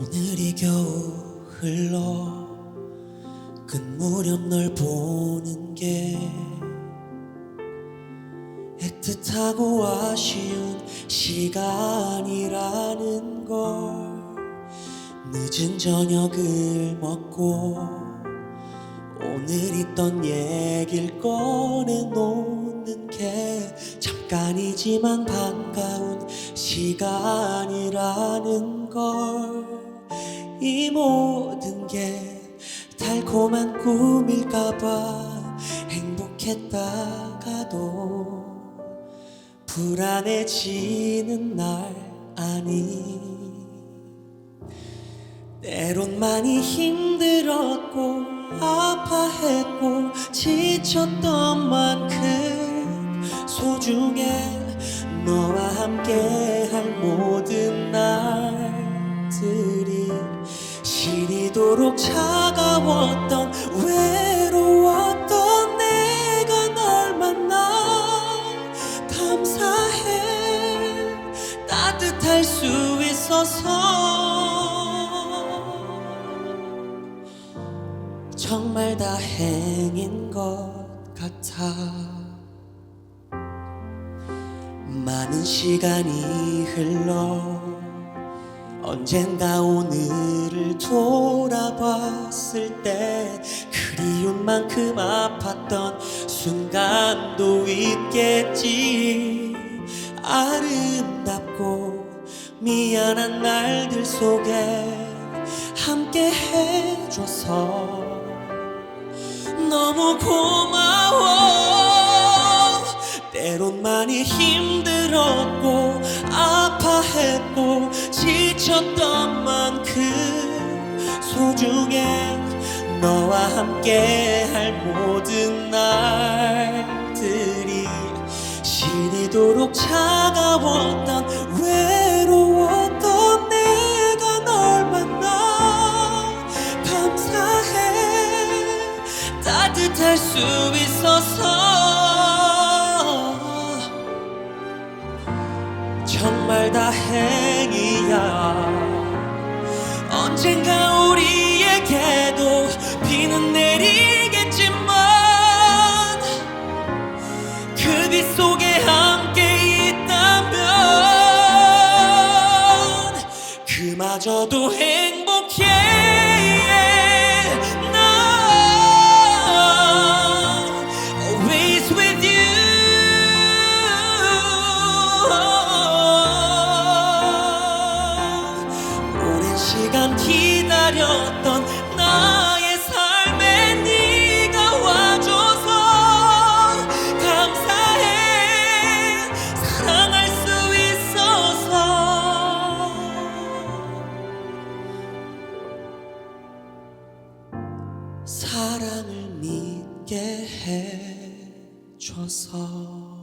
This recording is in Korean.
오늘이 겨우 흘러 끝 무렵 널 보는 게 애틋하고 아쉬운 시간이라는 걸. 늦은 저녁을 먹고 오늘 있던 얘길 꺼내놓는 게 잠깐이지만 반가운 시간이라는 걸 이 모든 게 달콤한 꿈일까봐 행복했다가도 불안해지는 날 아니. 때론 많이 힘들었고 아파했고 지쳤던 만큼 소중해 너와 함께 할 모든 날들이 시리도록 차가웠던 외로웠던 내가 널 만나 감사해. 따뜻할 수 있어서 정말 다행인 것 같아. 많은 시간이 흘러 언젠가 오늘을 돌아봤을 때 그리운 만큼 아팠던 순간도 있겠지. 아름답고 미안한 날들 속에 함께 해줘서 너무 고마워. 때론 많이 힘들었고 중해 너와 함께 할 모든 날들이 시리도록 차가웠던 외로웠던 내가 널 만나 감사해 따뜻할 수 있어서 정말 다행이야. 언젠가 그마저도 사랑을 믿게 해줘서.